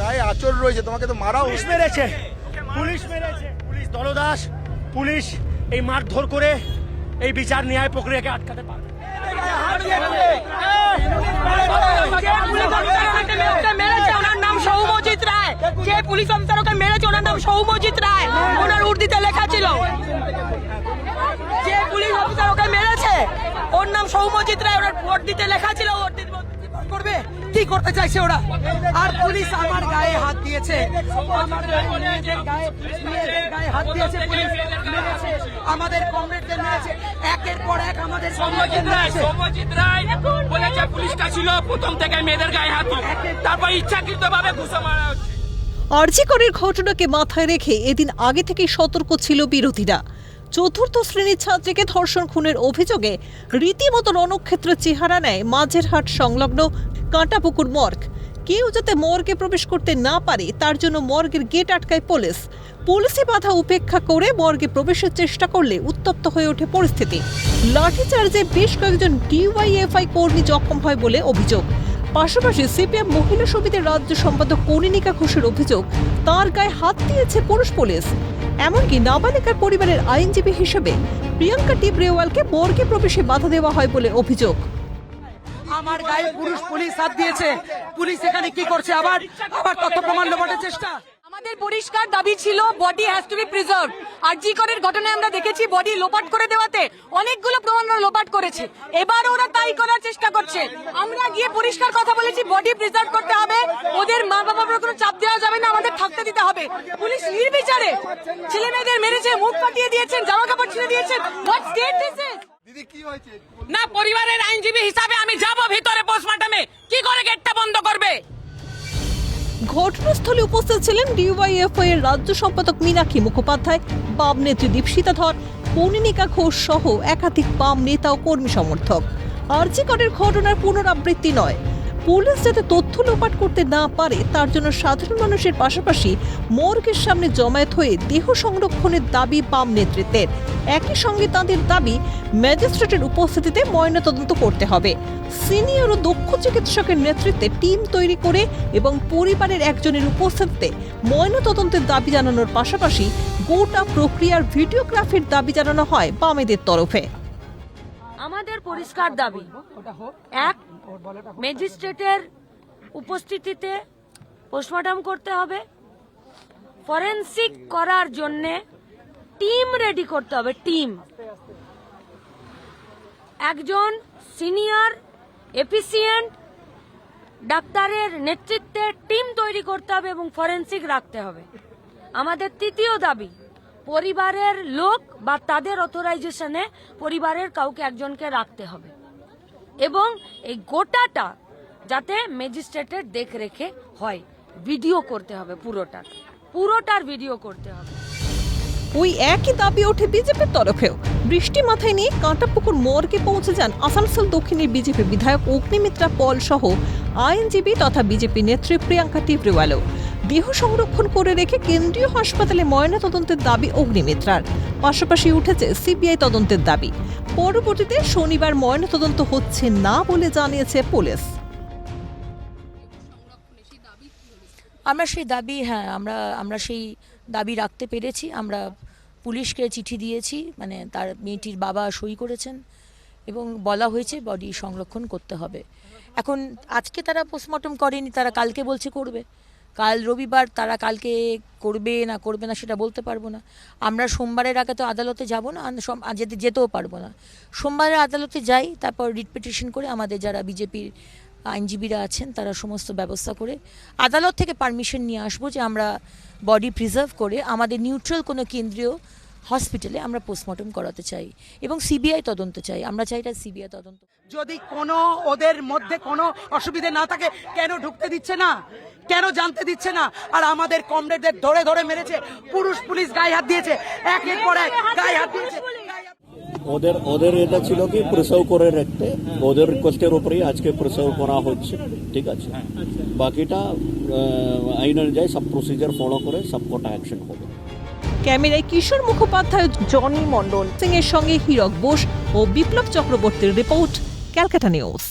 গায়ে আচর রয়েছে তোমাকে তো মারা পুলিশ মেরেছে। পুলিশ মেরেছে। পুলিশ দলদাস পুলিশ এই মারধর করে এই বিচার ন্যায় প্রক্রিয়াকে আটকাতে পারবে। ওকে মেরেছে ওনার নাম সৌমজিৎ রায় যে পুলিশ অফিসার ওকে মেরেছে ওনার নাম সৌমজিৎ রায় ওনার উর্দিতে লেখা ছিল। যে পুলিশ অফিসার ওকে মেরেছে ওর নাম সৌমজিৎ রায় ওনার উর্দিতে লেখা ছিল উর্দিতে করবে। কি করতে চাইছে ওরা। আর পুলিশ আমার গায়ে হাত দিয়েছে। আমার মেয়েদের গায়ে মেয়েদের গায়ে হাত দিয়েছে পুলিশ। মেরেছে। আমাদের কমরেডদের মেরেছে। একের পর এক আমাদের সৌম্যজিৎ রায় সৌম্যজিৎ রায় বলেছে পুলিশটা ছিল প্রথম থেকে মেয়েদের গায়ে হাত তারপর ইচ্ছাকৃত ঘুষো মারা হচ্ছে। আরজিকরের ঘটনাকে মাথায় রেখে এদিন আগে থেকেই সতর্ক ছিল বিরোধীরা। চতুর্থ শ্রেণির ছাত্রীকে ধর্ষণ খুনের অভিযোগে রীতিমতো রণক্ষেত্রের চেহারা নেয় মাঝেরহাট সংলগ্ন কাঁটাপুকুর মর্গ। কেউ যাতে মর্গে প্রবেশ করতে না পারে, তার জন্য মর্গের গেট আটকায় পুলিশ। পুলিশি বাধা উপেক্ষা করে মর্গে প্রবেশের চেষ্টা করলে উত্তপ্ত হয়ে ওঠে পরিস্থিতি। লাঠিচার্জে বেশ কয়েকজন ডিওয়াইএফআই কর্মী জখম হয় বলে অভিযোগ। পাশাপাশি সিপিএম মহিলা সমিতির রাজ্য সম্পাদক কনিনিকা ঘোষের অভিযোগ, তার গায়ে হাত দিয়েছে পুরুষ পুলিশ। এমনকি নাবালিকার পরিবারের আইনজীবী হিসেবে প্রিয়াঙ্কা টিবরেওয়ালকে বোরকে প্রবেশে বাধা দেওয়া হয় বলে অভিযোগ। আমার গায়ে পুরুষ পুলিশ হাত দিয়েছে। পুলিশ এখানে কি করছে? আবার আবার তথ্য প্রমাণ লোপাটের চেষ্টা। আমাদের পরিষ্কার দাবি ছিল body has to be preserve R G করের ঘটনায় আমরা দেখেছি বডি লোপাট করে দেওয়াতে অনেকগুলো প্রমাণ লোপাট করেছে। এবার ওরা তাই করার চেষ্টা করছে। আমরা গিয়ে পরিষ্কার কথা বলেছি বডি প্রিজার্ভ করতে হবে। ওদের মা বাবার উপর কোনো চাপ দেওয়া যাবে না আমাদের থাকতে দিতে হবে। পুলিশ নির্বিচারে ছেলে মেয়েদের মেরেছে মুখ পাঠিয়ে দিয়েছেন জামা কাপড় ছিঁড়ে দিয়েছেন। হোয়াট স্টেট দিস ইজ দিদি কি হয়েছে? না পরিবারের আইনজীবী হিসাবে আমি যাব ভিতরে পোস্টমর্টমে কি করে গেটটা বন্ধ করবে? ঘটনাস্থলে উপস্থিত ছিলেন ডিওয়াইএফআই এর রাজ্য সম্পাদক মীনাক্ষী মুখোপাধ্যায়, বাম নেত্রী দীপশিতা ধর কনিনিকা ঘোষ সহ একাধিক বাম নেতা ও কর্মী সমর্থক। আর্জিকটের ঘটনার পুনরাবৃত্তি নয়। পুলিশ যাতে তথ্য লোপাট করতে না পারে, তার জন্য সাধারণ মানুষের পাশাপাশি মর্গের সামনে জমায়েত হয়ে দেহ সংরক্ষণের দাবি বাম নেতৃত্বের। একই সঙ্গে তাঁদের দাবি, ম্যাজিস্ট্রেটের উপস্থিতিতে ময়নাতদন্ত করতে হবে। সিনিয়র ও দক্ষ চিকিৎসকের নেতৃত্বে টিম তৈরি করে এবং পরিবারের একজনের উপস্থিতিতে ময়নাতদন্তের দাবি জানানোর পাশাপাশি গোটা প্রক্রিয়ার ভিডিওগ্রাফির দাবি জানানো হয় বামেদের তরফে। আমাদের পরিষ্কার দাবি, এক ম্যাজিস্ট্রেটের উপস্থিতিতে পোস্টমর্টম করতে হবে। ফরেন্সিক করার জন্যে টিম রেডি করতে হবে, টিম। একজন সিনিয়র, এফিসিয়েন্ট ডাক্তারের নেতৃত্বে টিম তৈরি করতে হবে এবং ফরেন্সিক রাখতে হবে। আমাদের তৃতীয় দাবি, পরিবারের লোক বা তাদের অথরাইজেশনে পরিবারের কাউকে একজনকে রাখতে হবে। এবং এই গোটাটা যাতে ম্যাজিস্ট্রেটের দেখরেখে হয়। ভিডিও করতে হবে পুরোটার পুরোটার ভিডিও করতে হবে। ওই একই দাবি ওঠে বিজেপির তরফেও। বৃষ্টি মাথায় নিয়ে কাঁটাপুকুর মোড়কে পৌঁছে যান আসানসোল দক্ষিণের বিজেপি বিধায়ক অগ্নিমিত্রা পল সহ আইনজীবী তথা বিজেপি নেত্রী প্রিয়াঙ্কা টিবরিওয়ালও দেহ সংরক্ষণ করে রেখে কেন্দ্রীয় হাসপাতালে ময়নাতদন্তের দাবি অগ্নিমিত্রার। পাশাপাশি উঠেছে সিবিআই তদন্তের দাবি। পরবর্তীতে শনিবার ময়নাতদন্ত হচ্ছে না বলে জানিয়েছে পুলিশ। আমরা সেই দাবি হ্যাঁ আমরা আমরা সেই দাবি রাখতে পেরেছি। আমরা পুলিশকে চিঠি দিয়েছি মানে তার মেয়েটির বাবা সই করেছেন এবং বলা হয়েছে বডি সংরক্ষণ করতে হবে। এখন আজকে তারা পোস্টমর্টম করেনি, তারা কালকে বলছে করবে। কাল রবিবার তারা কালকে করবে না করবে না সেটা বলতে পারব না। আমরা সোমবারের আগে তো আদালতে যাব না যেতে যেতেও পারব না। সোমবারে আদালতে যাই, তারপর রিট পিটিশন করে আমাদের যারা বিজেপির আইনজীবীরা আছেন, তারা সমস্ত ব্যবস্থা করে আদালত থেকে পারমিশন নিয়ে আসব যে আমরা বডি প্রিজার্ভ করে আমাদের নিউট্রাল কোনো কেন্দ্রীয় হসপিটালে আমরা পোস্টমর্টম করাতে চাই এবং সিবিআই তদন্ত চাই। আমরা চাই এটা সিবিআই তদন্ত। যদি কোনো ওদের মধ্যে কোনো অসুবিধে না থাকে, কেন ঢুকতে দিচ্ছে না? কেন জানতে দিচ্ছে না? আর আমাদের কমরেডদের ধরে ধরে মেরেছে পুরুষ পুলিশ গায়ে হাত দিয়েছে একের পর এক গায়ে হাত দিয়েছে। ওদের ওদের এটা ছিল কি? প্রসব করে রাখতে ওদের রিকোয়েস্টের উপরেই আজকে প্রিসার্ভ করা হচ্ছে ঠিক আছে? বাকিটা আইন অনুযায়ী সব প্রসিজার ফলো করে সবকটা অ্যাকশন হবে। ক্যামেরায় কিশোর মুখোপাধ্যায় জনি মণ্ডল সিং এর সঙ্গে হীরক বোস ও বিপ্লব চক্রবর্তীর রিপোর্ট ক্যালকাটা নিউজ।